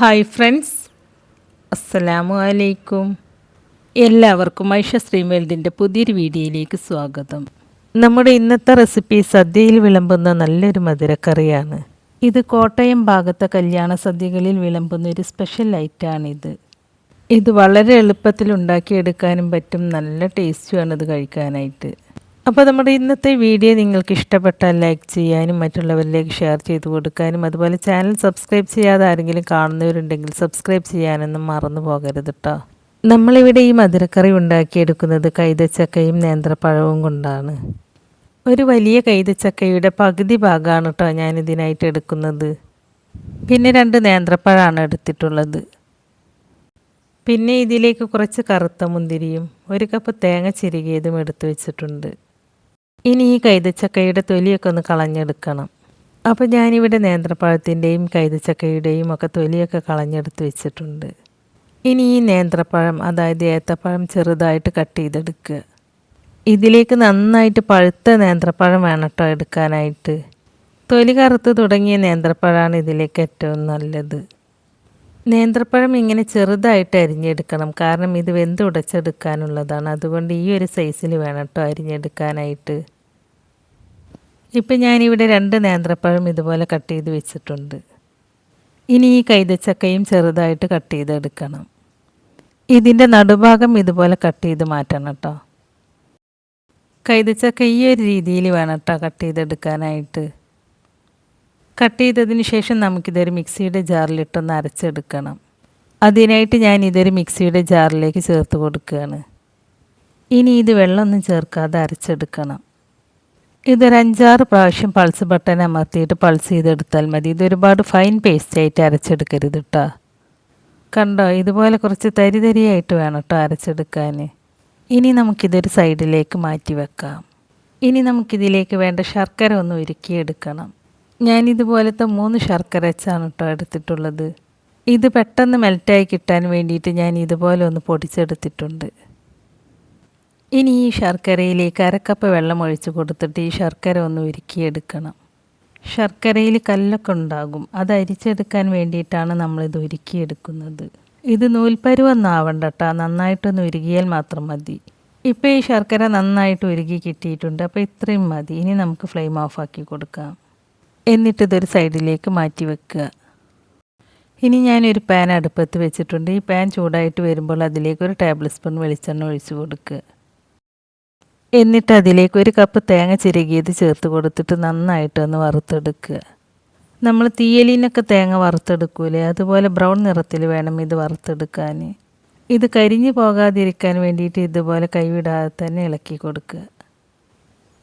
Hi friends. അസ്സലാമു അലൈക്കും. എല്ലാവർക്കും ഐഷ ശ്രീമേൽദിന്റെ പുതിയൊരു വീഡിയോയിലേക്ക് സ്വാഗതം. നമ്മുടെ ഇന്നത്തെ റെസിപ്പി സദ്യയിൽ വിളമ്പുന്ന നല്ലൊരു മധുരക്കറിയാണ്. ഇത് കോട്ടയം ഭാഗത്തെ കല്യാണ സദ്യകളിൽ വിളമ്പുന്ന ഒരു സ്പെഷ്യൽ ഐറ്റാണിത്. ഇത് വളരെ എളുപ്പത്തിൽ ഉണ്ടാക്കിയെടുക്കാനും പറ്റും. നല്ല ടേസ്റ്റുമാണ് ഇത് കഴിക്കാനായിട്ട്. അപ്പോൾ നമ്മുടെ ഇന്നത്തെ വീഡിയോ നിങ്ങൾക്ക് ഇഷ്ടപ്പെട്ടാൽ ലൈക്ക് ചെയ്യാനും മറ്റുള്ളവരിലേക്ക് ഷെയർ ചെയ്ത് കൊടുക്കാനും അതുപോലെ ചാനൽ സബ്സ്ക്രൈബ് ചെയ്യാതെ ആരെങ്കിലും കാണുന്നവരുണ്ടെങ്കിൽ സബ്സ്ക്രൈബ് ചെയ്യാനൊന്നും മറന്നു പോകരുത് കേട്ടോ നമ്മളിവിടെ ഈ മധുരക്കറി ഉണ്ടാക്കിയെടുക്കുന്നത് കൈതച്ചക്കയും നേന്ത്രപ്പഴവും കൊണ്ടാണ്. ഒരു വലിയ കൈതച്ചക്കയുടെ പകുതി ഭാഗമാണ് കേട്ടോ ഞാനിതിനായിട്ട് എടുക്കുന്നത്. പിന്നെ രണ്ട് നേന്ത്രപ്പഴമാണ് എടുത്തിട്ടുള്ളത്. പിന്നെ ഇതിലേക്ക് കുറച്ച് കറുത്ത മുന്തിരിയും ഒരു കപ്പ് തേങ്ങ ചിരുകിയതും എടുത്തു വെച്ചിട്ടുണ്ട്. ഇനി ഈ കൈതച്ചക്കയുടെ തൊലിയൊക്കെ ഒന്ന് കളഞ്ഞെടുക്കണം. അപ്പോൾ ഞാനിവിടെ നേന്ത്രപ്പഴത്തിന്റെയും കൈതച്ചക്കയുടെയും ഒക്കെ തൊലിയൊക്കെ കളഞ്ഞെടുത്ത് വെച്ചിട്ടുണ്ട്. ഇനി ഈ നേന്ത്രപ്പഴം അതായത് ഏത്തപ്പഴം ചെറുതായിട്ട് കട്ട് ചെയ്തെടുക്കുക ഇതിലേക്ക് നന്നായിട്ട് പഴുത്ത നേന്ത്രപ്പഴം വേണം കേട്ടോ എടുക്കാനായിട്ട്. തൊലി കറുത്ത് തുടങ്ങിയ നേന്ത്രപ്പഴമാണ് ഇതിലേക്ക് ഏറ്റവും നല്ലത്. നേന്ത്രപ്പഴം ഇങ്ങനെ ചെറുതായിട്ട് അരിഞ്ഞെടുക്കണം. കാരണം ഇത് വെന്ത് ഉടച്ചെടുക്കാനുള്ളതാണ് അതുകൊണ്ട് ഈ ഒരു സൈസിൽ വേണം കേട്ടോ അരിഞ്ഞെടുക്കാനായിട്ട്. ഇപ്പം ഞാനിവിടെ രണ്ട് നേന്ത്രപ്പഴം ഇതുപോലെ കട്ട് ചെയ്ത് വെച്ചിട്ടുണ്ട്. ഇനി ഈ കൈതച്ചക്കയും ചെറുതായിട്ട് കട്ട് ചെയ്തെടുക്കണം. ഇതിന്റെ നടുഭാഗം ഇതുപോലെ കട്ട് ചെയ്ത് മാറ്റണം കേട്ടോ കൈതച്ചക്ക ഈ ഒരു രീതിയിൽ വേണം കേട്ടോ കട്ട് ചെയ്തെടുക്കാനായിട്ട്. കട്ട് ചെയ്തതിന് ശേഷം നമുക്കിതൊരു മിക്സിയുടെ ജാറിലിട്ടൊന്ന് അരച്ചെടുക്കണം. അതിനായിട്ട് ഞാൻ ഇതൊരു മിക്സിയുടെ ജാറിലേക്ക് ചേർത്ത് കൊടുക്കുകയാണ്. ഇനി ഇത് വെള്ളമൊന്നും ചേർക്കാതെ അരച്ചെടുക്കണം. ഇതൊരു അഞ്ചാറ് പ്രാവശ്യം പൾസ് ബട്ടൺ അമർത്തിയിട്ട് പൾസ് ചെയ്തെടുത്താൽ മതി. ഇതൊരുപാട് ഫൈൻ പേസ്റ്റ് ആയിട്ട് അരച്ചെടുക്കരുത് കേട്ടോ കണ്ടോ? ഇതുപോലെ കുറച്ച് തരി തരിയായിട്ട് വേണം കേട്ടോ അരച്ചെടുക്കാൻ ഇനി നമുക്കിതൊരു സൈഡിലേക്ക് മാറ്റി വെക്കാം. ഇനി നമുക്കിതിലേക്ക് വേണ്ട ശർക്കര ഒന്ന് ഉരുക്കിയെടുക്കണം. ഞാൻ ഇതുപോലത്തെ മൂന്ന് ശർക്കര വെച്ചാണ് കേട്ടോ എടുത്തിട്ടുള്ളത്. ഇത് പെട്ടെന്ന് മെൽറ്റായി കിട്ടാൻ വേണ്ടിയിട്ട് ഞാൻ ഇതുപോലെ ഒന്ന് പൊടിച്ചെടുത്തിട്ടുണ്ട്. ഇനി ഈ ശർക്കരയിലേക്ക് അരക്കപ്പ് വെള്ളം ഒഴിച്ച് കൊടുത്തിട്ട് ഈ ശർക്കര ഒന്ന് ഉരുക്കിയെടുക്കണം. ശർക്കരയിൽ കല്ലൊക്കെ ഉണ്ടാകും. അത് അരിച്ചെടുക്കാൻ വേണ്ടിയിട്ടാണ് നമ്മളിത് ഉരുക്കിയെടുക്കുന്നത്. ഇത് നൂൽപ്പരുവൊന്നും ആവണ്ട കേട്ടോ നന്നായിട്ടൊന്ന് ഉരുകിയാൽ മാത്രം മതി. ഇപ്പോൾ ഈ ശർക്കര നന്നായിട്ട് ഉരുകി കിട്ടിയിട്ടുണ്ട്. അപ്പോൾ ഇത്രയും മതി. ഇനി നമുക്ക് ഫ്ലെയിം ഓഫാക്കി കൊടുക്കാം. എന്നിട്ട് ഇതൊരു സൈഡിലേക്ക് മാറ്റി വെക്കുക. ഇനി ഞാനൊരു പാൻ അടുപ്പത്ത് വെച്ചിട്ടുണ്ട്. ഈ പാൻ ചൂടായിട്ട് വരുമ്പോൾ അതിലേക്ക് ഒരു ടേബിൾ സ്പൂൺ വെളിച്ചെണ്ണ ഒഴിച്ച് കൊടുക്കുക. എന്നിട്ട് അതിലേക്ക് ഒരു കപ്പ് തേങ്ങ ചിരകിയത് ചേർത്ത് കൊടുത്തിട്ട് നന്നായിട്ടൊന്ന് വറുത്തെടുക്കുക. നമ്മൾ തീയലിനൊക്കെ തേങ്ങ വറുത്തെടുക്കൂലേ? അതുപോലെ ബ്രൗൺ നിറത്തിൽ വേണം ഇത് വറുത്തെടുക്കാൻ. ഇത് കരിഞ്ഞു പോകാതിരിക്കാൻ വേണ്ടിയിട്ട് ഇതുപോലെ കൈവിടാതെ തന്നെ ഇളക്കി കൊടുക്കുക.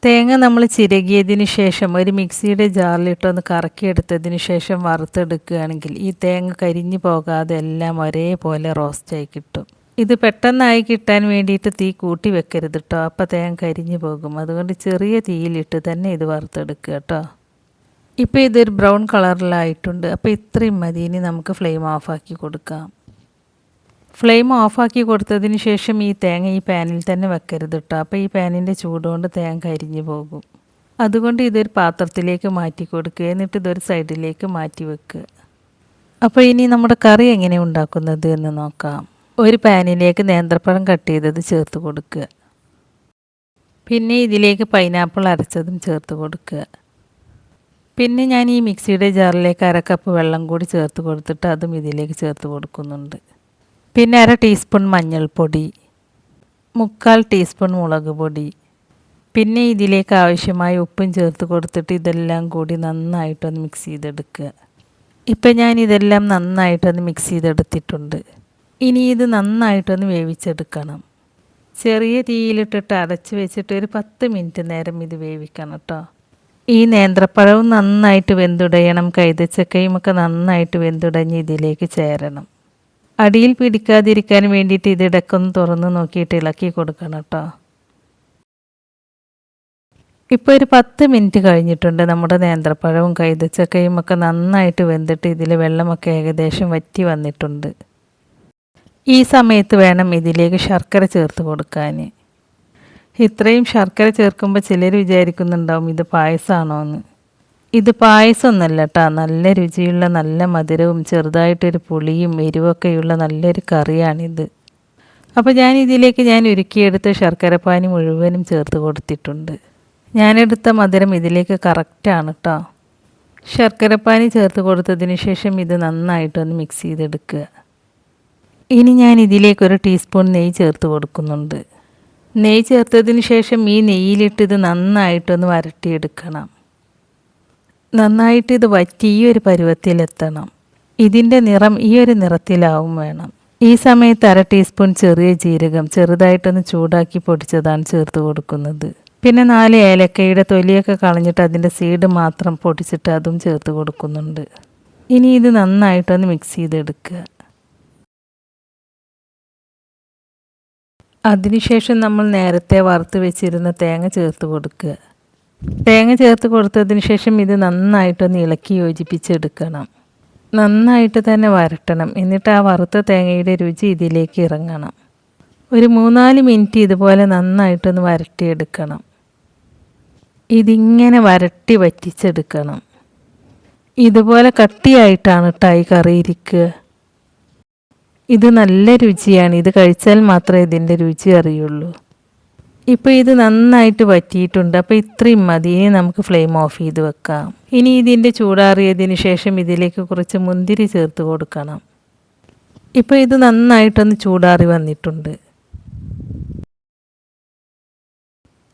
തേങ്ങ നമ്മൾ ചിരകിയതിന് ശേഷം ഒരു മിക്സിയുടെ ജാറിലിട്ടൊന്ന് കറക്കിയെടുത്തതിന് ശേഷം വറുത്തെടുക്കുകയാണെങ്കിൽ ഈ തേങ്ങ കരിഞ്ഞു പോകാതെ എല്ലാം ഒരേപോലെ റോസ്റ്റായി കിട്ടും. ഇത് പെട്ടെന്നായി കിട്ടാൻ വേണ്ടിയിട്ട് തീ കൂട്ടി വെക്കരുത് കേട്ടോ അപ്പോൾ തേങ്ങ കരിഞ്ഞു പോകും. അതുകൊണ്ട് ചെറിയ തീയിലിട്ട് തന്നെ ഇത് വറുത്തെടുക്കുക കേട്ടോ ഇപ്പോൾ ഇതൊരു ബ്രൗൺ കളറിലായിട്ടുണ്ട്. അപ്പോൾ ഇത്രയും മതി. ഇനി നമുക്ക് ഫ്ലെയിം ഓഫാക്കി കൊടുക്കാം. ഫ്ലെയിം ഓഫാക്കി കൊടുത്തതിന് ശേഷം ഈ തേങ്ങ ഈ പാനിൽ തന്നെ വെക്കരുത് കേട്ടോ അപ്പോൾ ഈ പാനിന്റെ ചൂടുകൊണ്ട് തേങ്ങ കരിഞ്ഞു പോകും. അതുകൊണ്ട് ഇതൊരു പാത്രത്തിലേക്ക് മാറ്റി കൊടുക്കുക. എന്നിട്ട് ഇതൊരു സൈഡിലേക്ക് മാറ്റി വെക്കുക. അപ്പോൾ ഇനി നമ്മുടെ കറി എങ്ങനെ ഉണ്ടാക്കുന്നത് എന്ന് നോക്കാം. ഒരു പാനിലേക്ക് നേന്ത്രപ്പഴം കട്ട് ചെയ്തത് ചേർത്ത് കൊടുക്കുക. പിന്നെ ഇതിലേക്ക് പൈനാപ്പിൾ അരച്ചതും ചേർത്ത് കൊടുക്കുക. പിന്നെ ഞാൻ ഈ മിക്സിയുടെ ജാറിലേക്ക് അര കപ്പ് വെള്ളം കൂടി ചേർത്ത് കൊടുത്തിട്ട് അതും ഇതിലേക്ക് ചേർത്ത് കൊടുക്കുന്നുണ്ട്. പിന്നെ അര ടീസ്പൂൺ മഞ്ഞൾപ്പൊടി മുക്കാൽ ടീസ്പൂൺ മുളക് പൊടി പിന്നെ ഇതിലേക്ക് ആവശ്യമായ ഉപ്പും ചേർത്ത് കൊടുത്തിട്ട് ഇതെല്ലാം കൂടി നന്നായിട്ടൊന്ന് മിക്സ് ചെയ്തെടുക്കുക. ഇപ്പം ഞാൻ ഇതെല്ലാം നന്നായിട്ടൊന്ന് മിക്സ് ചെയ്തെടുത്തിട്ടുണ്ട്. ഇനി ഇത് നന്നായിട്ടൊന്ന് വേവിച്ചെടുക്കണം. ചെറിയ തീയിലിട്ടിട്ട് അരച്ച് വെച്ചിട്ട് ഒരു പത്ത് മിനിറ്റ് നേരം ഇത് വേവിക്കണം കേട്ടോ. ഈ നേന്ത്രപ്പഴവും നന്നായിട്ട് വെന്തുടയണം. കൈതച്ചക്കയും ഒക്കെ നന്നായിട്ട് വെന്തുടഞ്ഞ് ഇതിലേക്ക് ചേരണം. അടിയിൽ പിടിക്കാതിരിക്കാൻ വേണ്ടിയിട്ട് ഇതിടക്കൊന്ന് തുറന്ന് നോക്കിയിട്ട് ഇളക്കി കൊടുക്കണം കേട്ടോ. ഇപ്പോൾ ഒരു പത്ത് മിനിറ്റ് കഴിഞ്ഞിട്ടുണ്ട് നമ്മുടെ നേന്ത്രപ്പഴവും കൈതച്ചക്കയും ഒക്കെ നന്നായിട്ട് വെന്തിട്ട് ഇതിൽ വെള്ളമൊക്കെ ഏകദേശം വറ്റി വന്നിട്ടുണ്ട്. ഈ സമയത്ത് വേണം ഇതിലേക്ക് ശർക്കര ചേർത്ത് കൊടുക്കാൻ ഇത്രയും ശർക്കര ചേർക്കുമ്പോൾ ചിലർ വിചാരിക്കുന്നുണ്ടാവും ഇത് പായസമാണോ എന്ന് ഇത് പായസമൊന്നല്ല കേട്ടോ നല്ല രുചിയുള്ള നല്ല മധുരവും ചെറുതായിട്ടൊരു പുളിയും എരിവൊക്കെയുള്ള നല്ലൊരു കറിയാണിത്. അപ്പോൾ ഞാൻ ഇതിലേക്ക് ഞാൻ ഉരുക്കിയെടുത്ത ശർക്കരപ്പാനി മുഴുവനും ചേർത്ത് കൊടുത്തിട്ടുണ്ട്. ഞാനെടുത്ത മധുരം ഇതിലേക്ക് കറക്റ്റാണ് കേട്ടോ ശർക്കരപ്പാനി ചേർത്ത് കൊടുത്തതിന് ശേഷം ഇത് നന്നായിട്ടൊന്ന് മിക്സ് ചെയ്തെടുക്കുക. ഇനി ഞാൻ ഇതിലേക്ക് ഒരു ടീസ്പൂൺ നെയ്യ് ചേർത്ത് കൊടുക്കുന്നുണ്ട്. നെയ്യ് ചേർത്തതിന് ശേഷം ഈ നെയ്യിലിട്ട് ഇത് നന്നായിട്ടൊന്ന് വരട്ടിയെടുക്കണം. നന്നായിട്ട് ഇത് വറ്റി ഈ ഒരു പരുവത്തിലെത്തണം. ഇതിന്റെ നിറം ഈ ഒരു നിറത്തിലാവും വേണം. ഈ സമയത്ത് അര ടീസ്പൂൺ ചെറിയ ജീരകം ചെറുതായിട്ടൊന്ന് ചൂടാക്കി പൊടിച്ചതാണ് ചേർത്ത് കൊടുക്കുന്നത്. പിന്നെ നാല് ഏലക്കയുടെ തൊലിയൊക്കെ കളഞ്ഞിട്ട് അതിന്റെ സീഡ് മാത്രം പൊടിച്ചിട്ട് അതും ചേർത്ത് കൊടുക്കുന്നുണ്ട്. ഇനി ഇത് നന്നായിട്ടൊന്ന് മിക്സ് ചെയ്തെടുക്കുക. അതിനുശേഷം നമ്മൾ നേരത്തെ വറുത്ത് വെച്ചിരുന്ന തേങ്ങ ചേർത്ത് കൊടുക്കുക. തേങ്ങ ചേർത്ത് കൊടുത്തതിന് ശേഷം ഇത് നന്നായിട്ടൊന്ന് ഇളക്കി യോജിപ്പിച്ചെടുക്കണം. നന്നായിട്ട് തന്നെ വരട്ടണം. എന്നിട്ട് ആ വറുത്ത തേങ്ങയുടെ രുചി ഇതിലേക്ക് ഇറങ്ങണം. ഒരു മൂന്നാൽ മിനിറ്റ് ഇതുപോലെ നന്നായിട്ടൊന്ന് വരട്ടിയെടുക്കണം. ഇതിങ്ങനെ വരട്ടി വറ്റിച്ചെടുക്കണം. ഇതുപോലെ കട്ടിയായിട്ടാണ് ടായി കറി ഇരിക്കുക. ഇത് നല്ല രുചിയാണ്. ഇത് കഴിച്ചാൽ മാത്രമേ ഇതിന്റെ രുചി അറിയുള്ളൂ. ഇപ്പോൾ ഇത് നന്നായിട്ട് വറ്റിയിട്ടുണ്ട്. അപ്പോൾ ഇത്രയും മതി. ഇനി നമുക്ക് ഫ്ലെയിം ഓഫ് ചെയ്ത് വെക്കാം. ഇനി ഇതിന്റെ ചൂടാറിയതിന് ശേഷം ഇതിലേക്ക് കുറച്ച് മുന്തിരി ചേർത്ത് കൊടുക്കണം. ഇപ്പോൾ ഇത് നന്നായിട്ടൊന്ന് ചൂടാറി വന്നിട്ടുണ്ട്.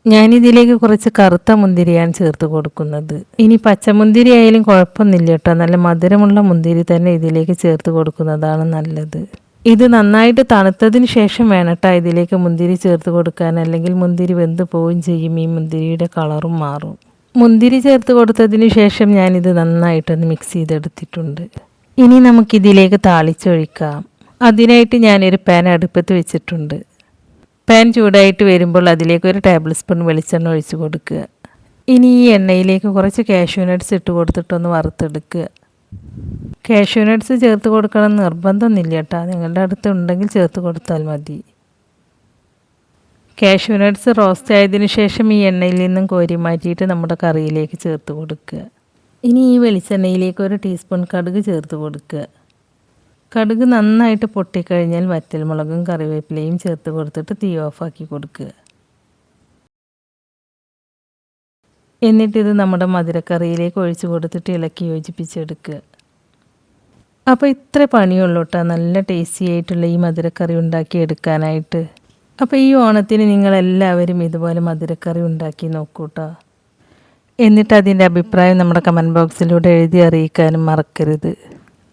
ഞാനിതിലേക്ക് കുറച്ച് കറുത്ത മുന്തിരിയാണ് ചേർത്ത് കൊടുക്കുന്നത്. ഇനി പച്ചമുന്തിരി ആയാലും കുഴപ്പമൊന്നുമില്ല കേട്ടോ. നല്ല മധുരമുള്ള മുന്തിരി തന്നെ ഇതിലേക്ക് ചേർത്ത് കൊടുക്കുന്നതാണ് നല്ലത്. ഇത് നന്നായിട്ട് തണുത്തതിന് ശേഷം വേണം കേട്ടോ ഇതിലേക്ക് മുന്തിരി ചേർത്ത് കൊടുക്കാൻ. അല്ലെങ്കിൽ മുന്തിരി വെന്ത് പോവുകയും ചെയ്യും. ഈ മുന്തിരിയുടെ കളറും മാറും. മുന്തിരി ചേർത്ത് കൊടുത്തതിന് ശേഷം ഞാനിത് നന്നായിട്ടൊന്ന് മിക്സ് ചെയ്തെടുത്തിട്ടുണ്ട്. ഇനി നമുക്കിതിലേക്ക് താളിച്ചൊഴിക്കാം. അതിനായിട്ട് ഞാനൊരു പാൻ അടുപ്പത്ത് വെച്ചിട്ടുണ്ട്. പാൻ ചൂടായിട്ട് വരുമ്പോൾ അതിലേക്ക് ഒരു ടേബിൾ സ്പൂൺ വെളിച്ചെണ്ണ ഒഴിച്ച് കൊടുക്കുക. ഇനി ഈ എണ്ണയിലേക്ക് കുറച്ച് കാഷ്യൂ നട്ട്സ് ഇട്ട് കൊടുത്തിട്ടൊന്ന് വറുത്തെടുക്കുക. കാഷ്യൂ നട്ട്സ് ചേർത്ത് കൊടുക്കണം നിർബന്ധമൊന്നുമില്ല കേട്ടോ നിങ്ങളുടെ അടുത്ത് ഉണ്ടെങ്കിൽ ചേർത്ത് കൊടുത്താൽ മതി. കാഷ്യൂ നട്ട്സ് റോസ്റ്റ് ആയതിനു ശേഷം ഈ എണ്ണയിൽ നിന്നും കോരി മാറ്റിയിട്ട് നമ്മുടെ കറിയിലേക്ക് ചേർത്ത് കൊടുക്കുക. ഇനി ഈ വെളിച്ചെണ്ണയിലേക്ക് ഒരു ടീസ്പൂൺ കടുക് ചേർത്ത് കൊടുക്കുക. കടുക് നന്നായിട്ട് പൊട്ടിക്കഴിഞ്ഞാൽ വറ്റൽമുളകും കറിവേപ്പിലയും ചേർത്ത് കൊടുത്തിട്ട് തീ ഓഫാക്കി കൊടുക്കുക. എന്നിട്ടിത് നമ്മുടെ മധുരക്കറിയിലേക്ക് ഒഴിച്ച് കൊടുത്തിട്ട് ഇളക്കി യോജിപ്പിച്ചെടുക്കുക അപ്പോൾ ഇത്ര പണിയുള്ളൂ കേട്ടോ നല്ല ടേസ്റ്റി ആയിട്ടുള്ള ഈ മധുരക്കറി ഉണ്ടാക്കി എടുക്കാനായിട്ട്. അപ്പോൾ ഈ ഓണത്തിന് നിങ്ങളെല്ലാവരും ഇതുപോലെ മധുരക്കറി ഉണ്ടാക്കി നോക്കൂ കേട്ടോ എന്നിട്ട് അതിന്റെ അഭിപ്രായം നമ്മുടെ കമന്റ് ബോക്സിലൂടെ എഴുതി അറിയിക്കാനും മറക്കരുത്.